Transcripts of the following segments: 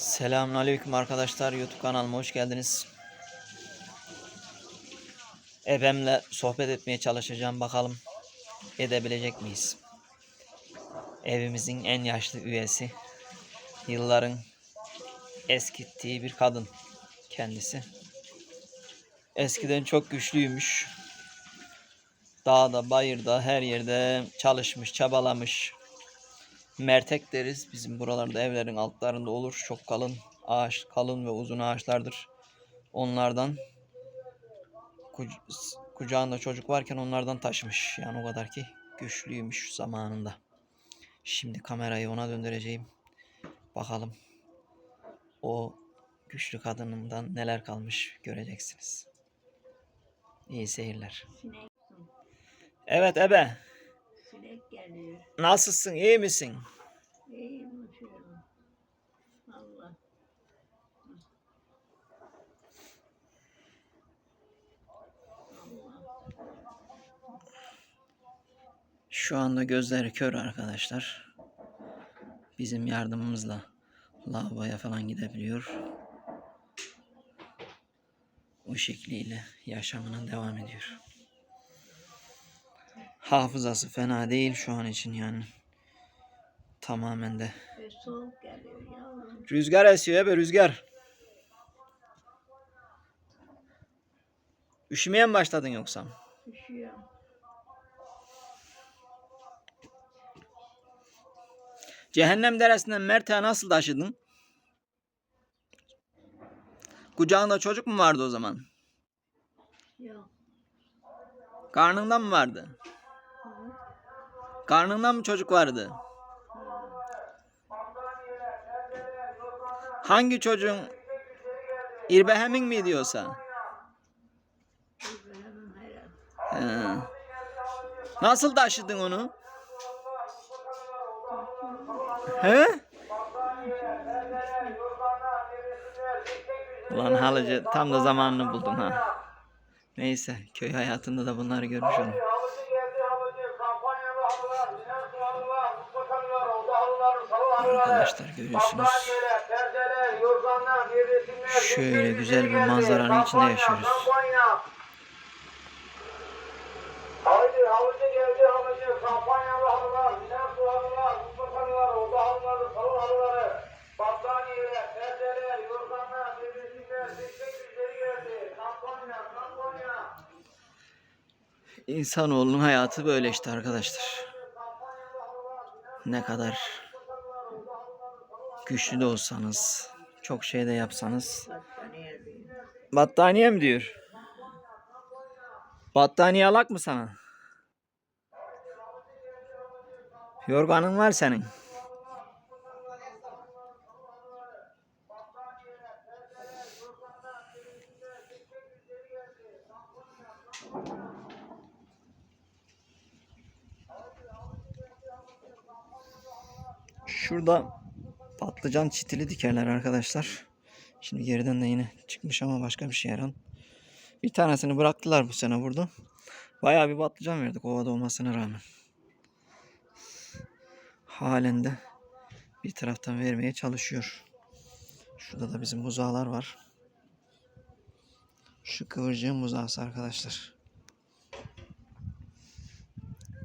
Selamünaleyküm arkadaşlar. YouTube kanalıma hoş geldiniz. Ebemle sohbet etmeye çalışacağım. Bakalım edebilecek miyiz? Evimizin en yaşlı üyesi. Yılların eskittiği bir kadın kendisi. Eskiden çok güçlüymüş. Dağda, bayırda, her yerde çalışmış, çabalamış. Mertek deriz. Bizim buralarda evlerin altlarında olur. Çok kalın ağaç, kalın ve uzun ağaçlardır. Onlardan kuc- kucağında çocuk varken onlardan taşımış. Yani o kadar ki güçlüymüş zamanında. Şimdi kamerayı ona döndüreceğim. Bakalım o güçlü kadınından neler kalmış göreceksiniz. İyi seyirler. Evet Ebe, geliyor. nasılsın? İyi misin? İyi uçuyorum. Allah. Allah. Şu anda gözleri kör arkadaşlar. Bizim yardımımızla lavaboya falan gidebiliyor. O şekliyle yaşamına devam ediyor. Hafızası fena değil şu an için yani. Tamamen de. Soğuk geliyor yavrum. Rüzgar esiyor be rüzgar. Üşümeye mi başladın yoksa? Üşüyorum. Cehennem deresinden Mert'e nasıl taşıdın? Kucağında çocuk mu vardı o zaman? Yok. Karnından mı vardı? Karnından mı çocuk vardı? Hangi çocuğun? İrbehemin mi diyorsa? He. Nasıl taşıdın onu? He? Ulan halıcı tam da zamanını buldun ha. Neyse köy hayatında da bunları görmüş oldum. Halıcı geldi halıcı, kampanyalı halılar, binen su halılar, musluk halılar, oda halılar, salı halılar. Arkadaşlar görüyorsunuz. Şöyle güzel bir manzaranın içinde yaşıyoruz. Haydi halıcı geldi halıcı, kampanyalı halılar, binen su halılar, musluk halılar, oda halıları, salı halıları. Battaniyeler, perdeler, yorganlar, nevresimler, teknik güzeli geldi. Kampanya, kampanya. İnsanoğlunun hayatı böyle işte arkadaşlar. Ne kadar güçlü de olsanız, çok şey de yapsanız. Battaniye mi diyor? Battaniye alak mı sana? Yorganın var senin. Şurada patlıcan çitili dikerler arkadaşlar. Şimdi geriden de yine çıkmış ama başka bir şey herhalde. Bir tanesini bıraktılar bu sene burada. Bayağı bir patlıcan verdik ovada olmasına rağmen. Halen de bir taraftan vermeye çalışıyor. Şurada da bizim buzağlar var. Şu kıvırcığın buzağısı arkadaşlar.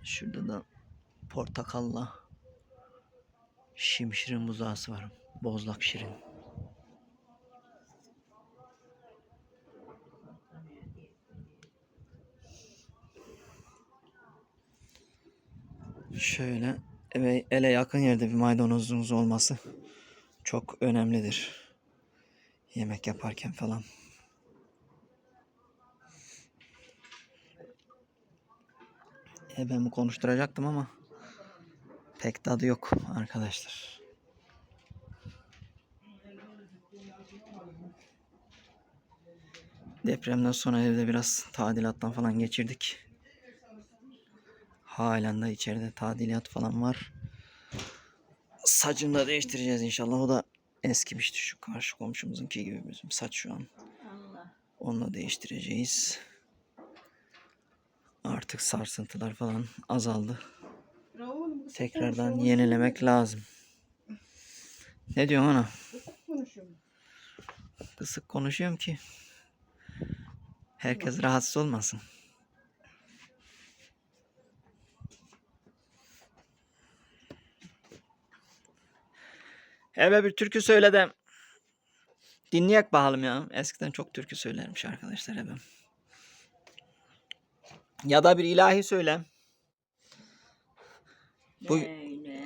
Şurada da portakalla şimşirin buzağısı var. Bozlak şirin. Şöyle eve, ele yakın yerde bir maydanozunuz olması çok önemlidir. Yemek yaparken falan. E ben bu konuşturacaktım ama pek tadı yok arkadaşlar. Depremden sonra evde biraz tadilattan falan geçirdik. Halen de içeride tadilat falan var. Saçını da değiştireceğiz inşallah. O da eskimişti şu karşı komşumuzunki gibi bizim saç şu an. Onu değiştireceğiz. Artık sarsıntılar falan azaldı. Tekrardan yenilemek lazım. Ne diyorsun ana? Kısık konuşuyorum ki herkes rahatsız olmasın. Eve bir türkü söyle de dinleyek bakalım ya. Eskiden çok türkü söylermiş arkadaşlar ebem. Ya da bir ilahi söyle. İlahe.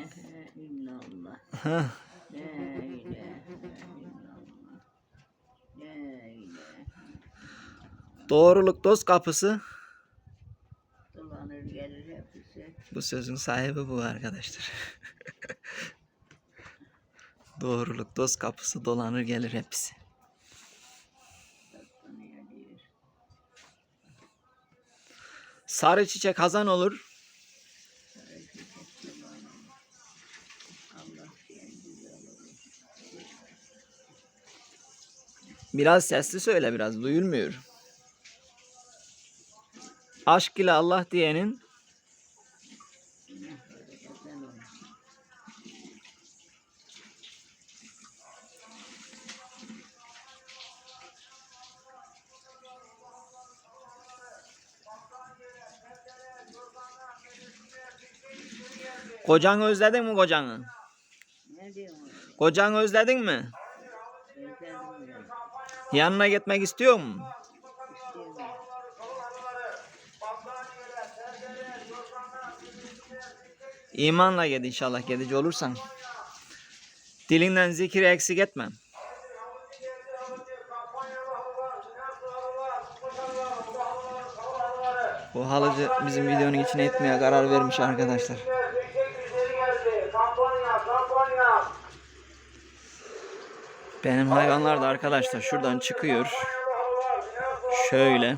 Doğruluk dost kapısı. Bu sözün sahibi bu arkadaşlar. Doğruluk dost kapısı dolanır gelir hepsi. Sarı çiçek hazan olur. Sarı çiçek yaban olur. Allah diyen güzel olur. Biraz sesli söyle biraz duyulmuyor. Aşk ile Allah diyenin kocanı özledin mi kocanı? Ne diyorsun? Kocanı özledin mi? Yanına gitmek istiyor mu? İmanla gel inşallah gidici olursan. Dilinden zikri eksik etmem. Bu halıcı bizim videonun içine etmeye karar vermiş arkadaşlar. Kampanya, kampanya. Benim hayvanlar da arkadaşlar şuradan çıkıyor. Şöyle.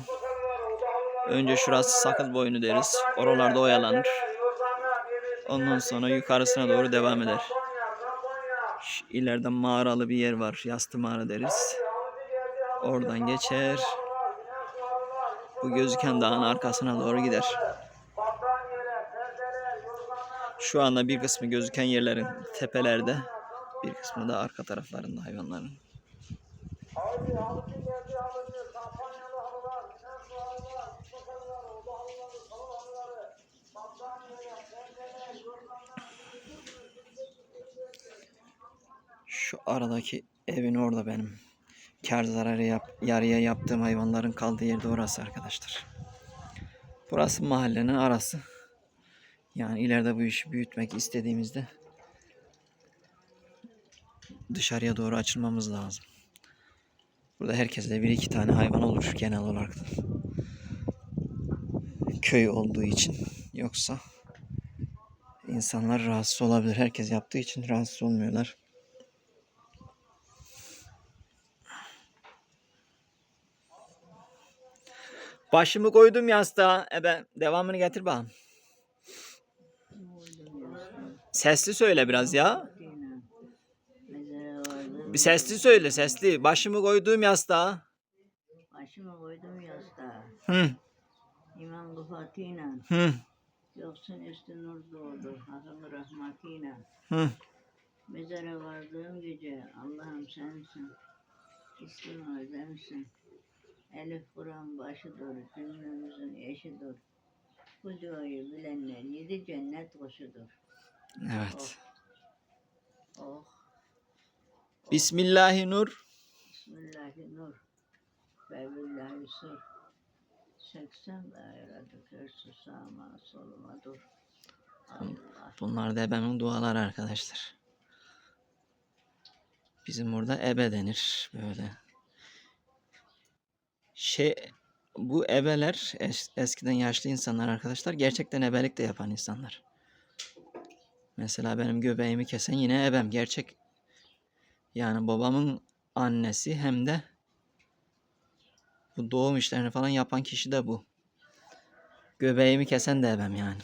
Önce şurası sakız boynu deriz. Oralarda oyalanır. Ondan sonra yukarısına doğru devam eder. Şu ileride mağaralı bir yer var. Yastı mağara deriz. Oradan geçer. Bu gözüken dağın arkasına doğru gider. Şu anda bir kısmı gözüken yerlerin tepelerde. Bir kısmı da arka taraflarında hayvanların. Şu aradaki evin orada benim. Kar zararı yap, yarıya yaptığım hayvanların kaldığı yerde orası arkadaşlar. Burası mahallenin arası. Yani ileride bu işi büyütmek istediğimizde dışarıya doğru açılmamız lazım. Burada herkeste bir iki tane hayvan olur genel olarak. da. Köy olduğu için. Yoksa insanlar rahatsız olabilir. Herkes yaptığı için rahatsız olmuyorlar. Başımı koydum yastığa. Ebe devamını getir bakalım. Sesli söyle biraz ya. Bir sesli söyle sesli. Başımı koyduğum yastığa. Başımı koydum yastığa. Hı İmam Gıfatıyla. hı Yoksun üstü nur doğdu. Hakkın rahmetiyle. hı. Mezara vardığım gece Allah'ım sensin. İslim özlemsin. Elif Kur'an başıdır, cümlemizin eşidir. Bu duayı bilenler yedi cennet kuşudur. Evet. Oh, Bismillahi nur. Bismillahi nur. Ve billahi sır. 80 daire kürsü sağma soluma dur. Allah. Bunlar da ebemin duaları arkadaşlar. Bizim burada ebe denir böyle. Şey bu ebeler es- eskiden yaşlı insanlar arkadaşlar gerçekten ebelik de yapan insanlar. Mesela benim göbeğimi kesen yine ebem gerçek. Yani babamın annesi hem de bu doğum işlerini falan yapan kişi de bu. Göbeğimi kesen de ebem yani.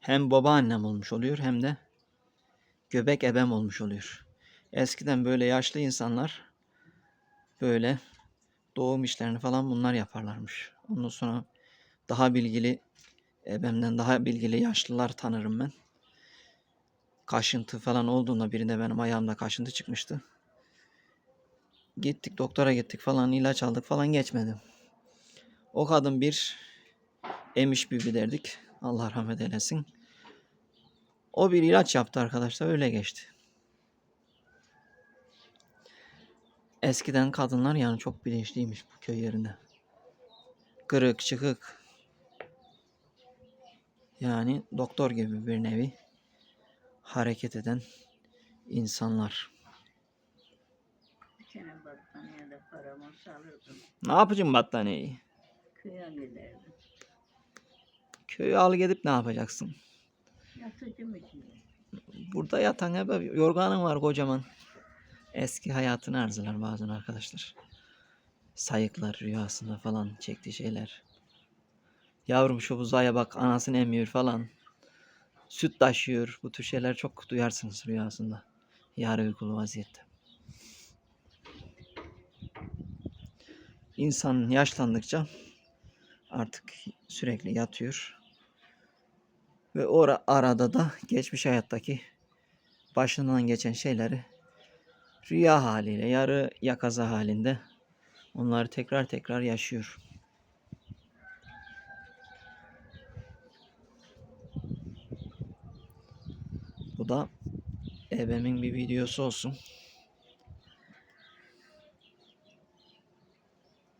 hem babaannem olmuş oluyor hem de göbek ebem olmuş oluyor. Eskiden böyle yaşlı insanlar böyle doğum işlerini falan bunlar yaparlarmış. Ondan sonra daha bilgili ebemden daha bilgili yaşlılar tanırım ben. Kaşıntı falan olduğunda birinde benim ayağımda kaşıntı çıkmıştı. Gittik doktora gittik falan ilaç aldık falan geçmedi. O kadın bir emiş bibi derdik. Allah rahmet eylesin. O bir ilaç yaptı arkadaşlar öyle geçti. Eskiden kadınlar yani çok bilinçliymiş bu köy yerinde. Kırık çıkık. Yani doktor gibi bir nevi hareket eden insanlar. Tane battaniyede param olsa alırdım. Ne yapacağım battaniyeyi? Köye giderdim. Köyü al gidip ne yapacaksın? Yatıcım için. Burada yatan hep yorganın var kocaman. Eski hayatını arzular bazen arkadaşlar. Sayıklar rüyasında falan çektiği şeyler. Yavrum şu buzaya bak anasını emiyor falan. Süt taşıyor. Bu tür şeyler çok duyarsınız rüyasında. Yarı uykulu vaziyette. İnsan yaşlandıkça artık sürekli yatıyor. Ve o arada da geçmiş hayattaki başından geçen şeyleri rüya haliyle, yarı yakaza halinde onları tekrar tekrar yaşıyor. Da ebemin bir videosu olsun.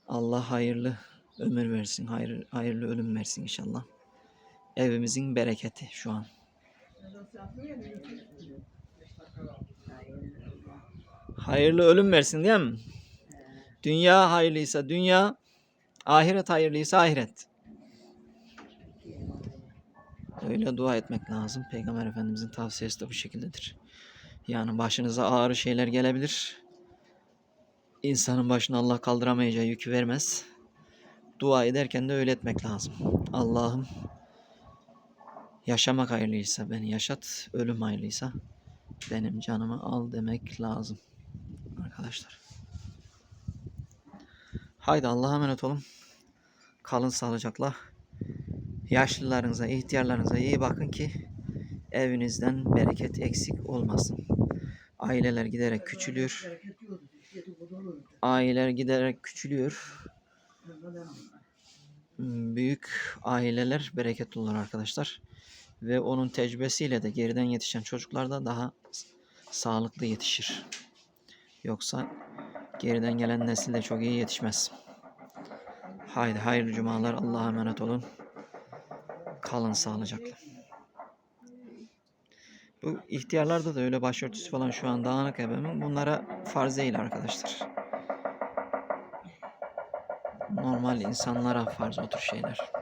Allah hayırlı ömür versin, hayır, hayırlı ölüm versin inşallah. Evimizin bereketi şu an. Hayırlı ölüm versin değil mi? Dünya hayırlıysa dünya, ahiret hayırlıysa ahiret. Öyle dua etmek lazım. Peygamber Efendimizin tavsiyesi de bu şekildedir. Yani başınıza ağır şeyler gelebilir. İnsanın başına Allah kaldıramayacağı yükü vermez. Dua ederken de öyle etmek lazım. Allah'ım yaşamak hayırlıysa beni yaşat, ölüm hayırlıysa benim canımı al demek lazım arkadaşlar. Haydi Allah'a emanet olun. Kalın sağlıcakla. Yaşlılarınıza, ihtiyarlarınıza iyi bakın ki evinizden bereket eksik olmasın. Aileler giderek küçülüyor. Aileler giderek küçülüyor. Büyük aileler bereketli olur arkadaşlar. Ve onun tecrübesiyle de geriden yetişen çocuklar da daha sağlıklı yetişir. Yoksa geriden gelen nesil de çok iyi yetişmez. Haydi hayırlı cumalar. Allah'a emanet olun. Kalın sağlıcakla. Bu ihtiyarlarda da öyle başörtüsü falan şu an dağınık ebemin bunlara farz değil arkadaşlar. Normal insanlara farz o tür şeyler.